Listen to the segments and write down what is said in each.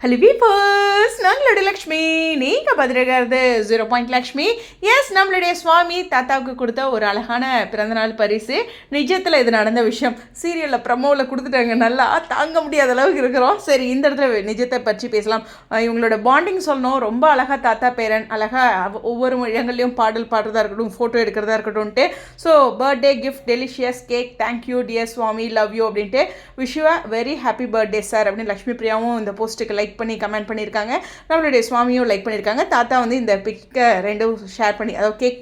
Hello வீப்பர்ஸ் நாங்களுடைய லக்ஷ்மி நீங்கள் பதிரகிறது ஜீரோ பாயிண்ட் லக்ஷ்மி. எஸ் நம்மளுடைய சுவாமி தாத்தாவுக்கு கொடுத்த ஒரு அழகான பிறந்தநாள் பரிசு. நிஜத்தில் இது நடந்த விஷயம். சீரியலில் ப்ரமோவில் கொடுத்துட்டாங்க. நல்லா தாங்க முடியாத அளவுக்கு இருக்கிறோம். சரி இந்த இடத்துல நிஜத்தை பற்றி பேசலாம். இவங்களோட பாண்டிங் சொல்லணும். ரொம்ப அழகாக தாத்தா பேரன் அழகாக ஒவ்வொரு இடங்கள்லையும் பாடல் பாடுறதா இருக்கட்டும் ஃபோட்டோ எடுக்கிறதா இருக்கட்டும்ட்டு. So birthday gift delicious cake thank you dear Swami love you அப்படின்ட்டு wish very happy birthday sir அப்படின்னு லக்ஷ்மி பிரியாவும் இந்த போஸ்ட்டுக்கு லைக் பண்ணி கமெண்ட் பண்ணியிருக்காங்க. நம்மளுடைய சுவாமியும் லைக் பண்ணியிருக்காங்க. தாத்தா வந்து இந்த பிக்கை ரெண்டும் ஷேர் பண்ணி அதாவது கேக்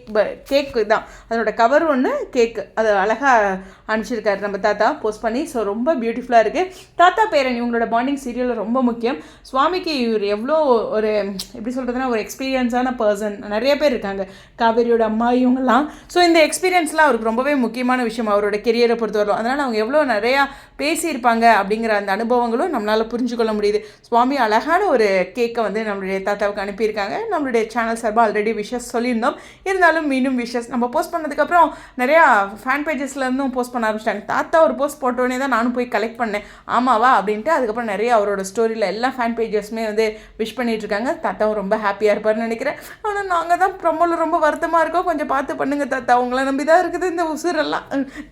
கேக் தான் அதனோட கவர் ஒன்று கேக்கு அது அழகாக அனுப்பிச்சிருக்காரு நம்ம தாத்தா போஸ்ட் பண்ணி. ஸோ ரொம்ப பியூட்டிஃபுல்லாக இருக்குது தாத்தா பேரன் இவங்களோட பாண்டிங் சீரியலில் ரொம்ப முக்கியம். சுவாமிக்கு இவர் எவ்வளோ ஒரு எப்படி சொல்கிறதுனா ஒரு எக்ஸ்பீரியன்ஸான பர்சன் நிறைய பேர் இருக்காங்க. காவேரியோட அம்மா இவங்கெல்லாம். ஸோ இந்த எக்ஸ்பீரியன்ஸ்லாம் அவருக்கு ரொம்பவே முக்கியமான விஷயம். அவரோட கெரியரை பொறுத்தவரைக்கும் அதனால் அவங்க எவ்வளோ நிறையா பேசியிருப்பாங்க அப்படிங்கிற அந்த அனுபவங்களும் நம்மளால் புரிஞ்சுக்கொள்ள முடியுது. சுவாமி அழகான ஒரு கேக்கை வந்து நம்மளுடைய தாத்தாவுக்கு அனுப்பியிருக்காங்க. நம்மளுடைய சேனல் சார்பாக ஆல்ரெடி விஷஸ் சொல்லியிருந்தோம். இருந்தாலும் மீண்டும் விஷஸ் நம்ம போஸ்ட் பண்ணதுக்கப்புறம் நிறையா ஃபேன் பேஜஸ்லேருந்தும் போஸ்ட் பண்ண ஆரம்பிச்சிட்டாங்க. தாத்தா ஒரு போஸ்ட் போட்டோடனே தான் நானும் போய் கலெக்ட் பண்ணேன். ஆமாவா? அப்படின்ட்டு அதுக்கப்புறம் நிறைய அவரோட ஸ்டோரியில் எல்லா ஃபேன் பேஜஸுமே வந்து விஷ் பண்ணிகிட்டு இருக்காங்க. தாத்தாவும் ரொம்ப ஹாப்பியாக இருப்பார்னு நினைக்கிறேன். ஆனால் நாங்கள் தான் ப்ரொமோவில் ரொம்ப வருத்தமாக இருக்கோம். கொஞ்சம் பார்த்து பண்ணுங்கள் தாத்தா. உங்களை நம்பி தான் இருக்குது இந்த உசுரெல்லாம்.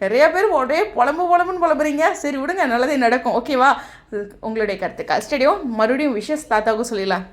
நிறைய பேர் ஒரே புலம்பு புலம்புன்னு புலம்புறீங்க. சரி விடுங்க. நல்லதே நடக்கும். ஓகேவா உங்களுடைய கருத்துக்கள். ஸ்டேடியோ மறுபடியும் விஷஸ் தாத்தாவுக்கும் சொல்லிடலாம்.